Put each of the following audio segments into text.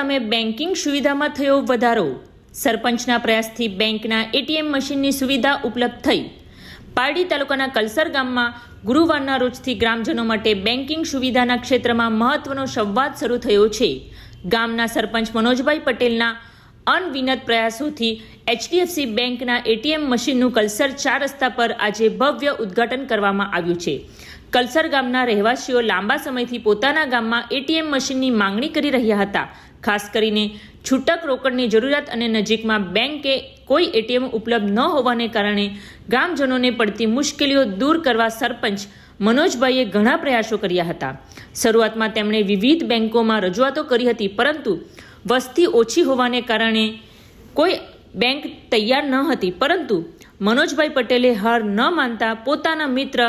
ગામે બેન્કિંગ સુવિધામાં થયો વધારો. સરપંચના પ્રયાસથી બેંકના એટીએમ મશીનની સુવિધા ઉપલબ્ધ થઈ. પારડી તાલુકાના કલસર ગામમાં ગુરુવારના રોજથી ગ્રામજનો માટે બેન્કિંગ સુવિધાના ક્ષેત્રમાં મહત્વનો સંવાદ શરૂ થયો છે. ગામના સરપંચ મનોજભાઈ પટેલના અનવિનત પ્રયાસોથી એચડીએફસી બેંકના એટીએમ મશીનનું કલસર ચાર રસ્તા પર આજે ભવ્ય ઉદ્ઘાટન કરવામાં આવ્યું છે. કલસર ગામના રહેવાસીઓ લાંબા સમયથી પોતાના ગામમાં એટીએમ મશીનની માંગણી કરી રહ્યા હતા. ખાસ કરીને છૂટક રોકડની જરૂરિયાત અને નજીકમાં બેંકે કોઈ એટીએમ ઉપલબ્ધ ન હોવાને કારણે ગ્રામજનોને પડતી મુશ્કેલીઓ દૂર કરવા સરપંચ મનોજભાઈએ ઘણા પ્રયાસો કર્યા હતા. શરૂઆતમાં તેમણે વિવિધ બેંકોમાં રજૂઆતો કરી હતી, પરંતુ વસ્તી ઓછી હોવાને કારણે કોઈ બેંક તૈયાર ન હતી, પરંતુ મનોજભાઈ પટેલે હાર ન માનતા પોતાના મિત્ર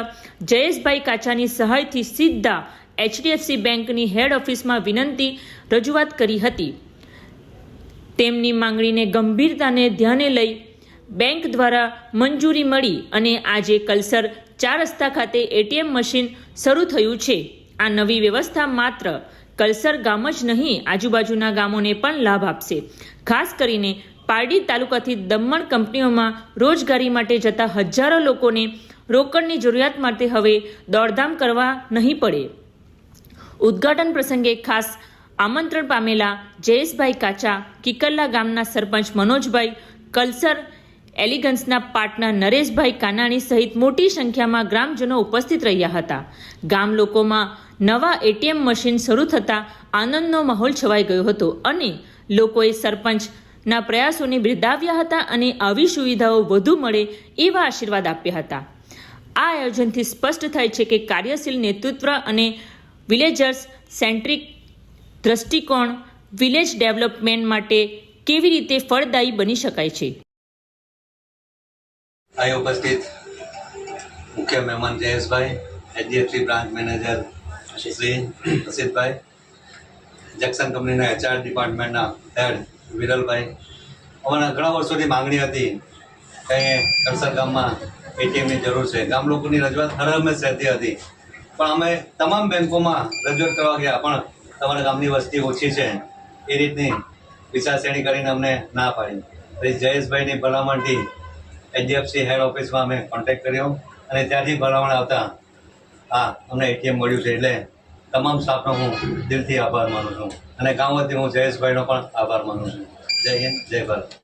જયેશભાઈ કાચાની સહાયથી સીધા એચડીએફસી બેંકની હેડ ઓફિસમાં વિનંતી રજૂઆત કરી હતી. તેમની માંગણીને ગંભીરતાને ધ્યાને લઈ બેંક દ્વારા મંજૂરી મળી અને આજે કલસર ચાર રસ્તા ખાતે એટીએમ મશીન શરૂ થયું છે. આ નવી વ્યવસ્થા માત્ર કલસર ગામ જ નહીં, આજુબાજુના ગામોને પણ લાભ આપશે. ખાસ કરીને પારડી તાલુકાથી દમણ કંપનીઓમાં રોજગારી માટે જતા હજારો લોકોને રોકડની જરૂરિયાત માટે હવે દોડધામ કરવા નહીં પડે. ઉદ્ઘાટન પ્રસંગે ખાસ આમંત્રણ પામેલા જયેશભાઈ કાચા, કિકલ્લા ગામના સરપંચ મનોજભાઈ, કલસર એલિગન્સના પાર્ટનર નરેશભાઈ કાનાણી સહિત મોટી સંખ્યામાં ગ્રામજનો ઉપસ્થિત રહ્યા હતા. ગામ લોકોમાં નવા એટીએમ મશીન શરૂ થતાં આનંદનો માહોલ છવાઈ ગયો હતો અને લોકોએ સરપંચના પ્રયાસોને બિરદાવ્યા હતા અને આવી સુવિધાઓ વધુ મળે એવા આશીર્વાદ આપ્યા હતા. આ આયોજનથી સ્પષ્ટ થાય છે કે કાર્યશીલ નેતૃત્વ અને વિલેજર્સ સેન્ટ્રિક દ્રષ્ટિકોણ વિલેજ ડેવલપમેન્ટ માટે કેવી રીતે ફળદાયી બની શકાય છે? અહીં ઉપસ્થિત મુખ્ય મહેમાન Jayeshbhai HDFC branch manager Shri Prasiddhbhai Jackson કંપનીના એચઆર ડિપાર્ટમેન્ટના હેડ વિરલભાઈ, અમારા ઘણા વર્ષોથી માંગણી હતી કે કરસર ગામમાં એટીએમની જરૂર છે. ગામ લોકોની રજૂઆત હર હંમેશ રહેતી હતી. પણ અમે તમામ બેંકોમાં રજૂઆત કરવા ગયા, પણ તમારા ગામની વસ્તી ઓછી છે. એ રીતની વિચારશ્રેણી કરીને અમને ના પાડી. પછી જયેશભાઈની ભલામણથી એચડીએફસી હેડ ઓફિસમાં અમે કોન્ટેક્ટ કર્યો અને ત્યાંથી ભલામણ આવતા, હા, અમને એટીએમ મળ્યું છે. એટલે તમામ સ્ટાફનો હું દિલથી આભાર માનું છું. અને ગામ વતી હું જયેશભાઈનો પણ આભાર માનું છું. જય હિન્દ, જય ભારત.